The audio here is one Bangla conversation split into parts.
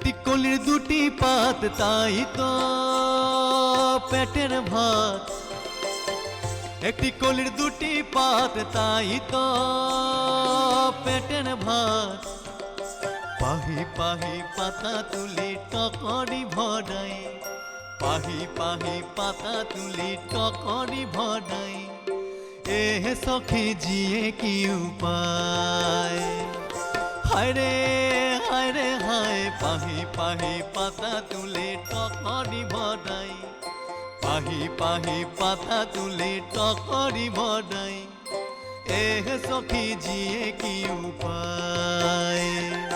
একটি কলির দুটি পাত, তাই তো পেটের ভাত। একটি কলির দুটি পাত, তাই তো পেটের ভাত। পাহি পাহি পাতা তুলি টকরি ভরাই, পাহি পাহি পাতা তুলি টকরি ভরাই, এ সখী জিয়ে কি উপায়? হায় রে, হায় হায়, পাহি পাহি পাতা তুলে টকরি ভরাই। পাহি পাহি পাতা তুলে টকরি ভরাই। এ সখী, জিয়ে কি উপায়?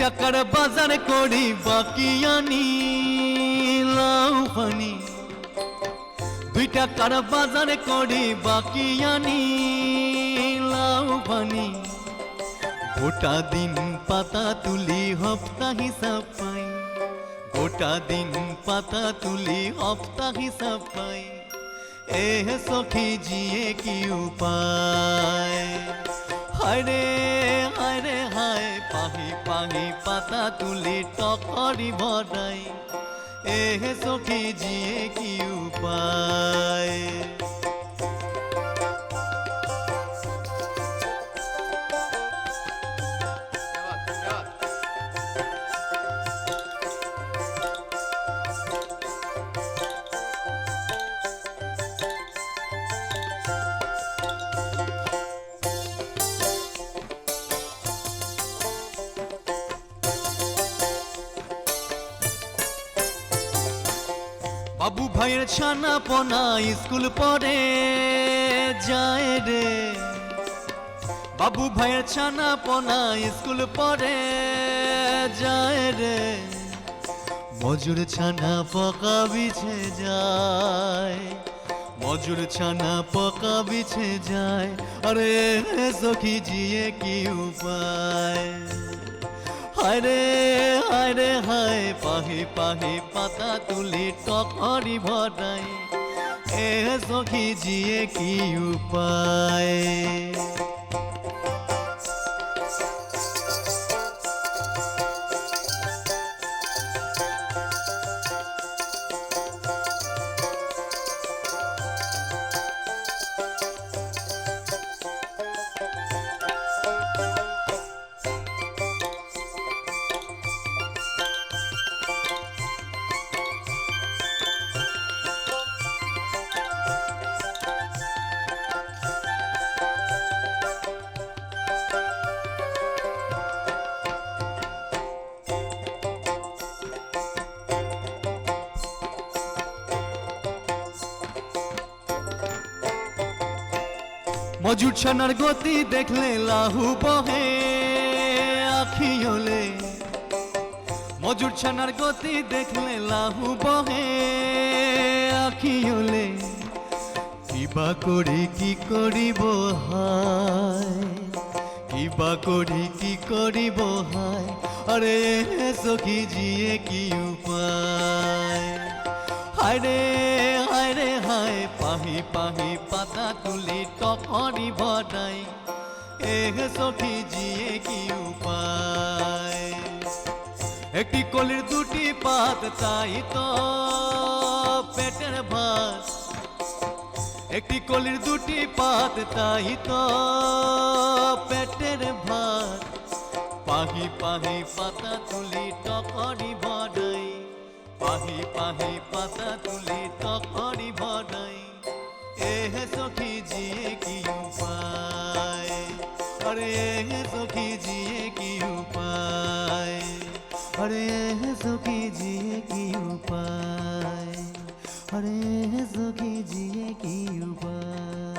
টাকার বাজার করি, বাকি আনি লাউ পানি দুই টাকার বাজার করি, বাকি আনি লাউ পানি গোটা দিন পাতা তুলি, হপ্তা হিসাব পাই। গোটা দিন পাতা তুলি, হপ্তা হিসাব পাই। এ সখী জিয়ে কি উপায়? রে হায় পাহি পাতা তুলি টকরি ভরাই। এ সখী জিয়ে বাবু ভাইয়ের ছানা পনা স্কুল পড়ে যায় রে। বাবু ভাইয়ের ছানা পনা স্কুল পড়ে যায় রে। মজুর ছানা পকা বিছে যায়। মজুর ছানা পকা বিছে যায়। আরে সখী জিয়ে কি উপায়? হায় রে হায় রে হায় পাহি পাহি পাতা তুলি টকরি ভরাই। এ সখী জিয়ে কি উপায়? মজুর ছানার গতি দেখলে লাহু বহে আখি হলে মজুর ছানার গতি দেখলে লাহু বহে আখি হলে কিবা করি কি করিব হায়? কিবা করি কি করিব হায়? আরে সখী জিয়ে কি উপায়? হায় রে রে হায়, পাহি পাহি পাতা তুলি টকরি ভরাই। এ সখী জিয়ে কি উপায়? একটি কলির দুটি পাত তাই তো পেটের ভাত। একটি কলির দুটি পাত তাই তো পেটের ভাত। পাহি পাহি পাতা তুলি টকরি ভরাই। পাহি পাহি পাতা তুলি টকরি ভরাই এ সখী জিয়ে কি উপায় আরে সখী জিয়ে কি উপায় আরে সখী জিয়ে কি উপায় আরে সখী জিয়ে কি উপায়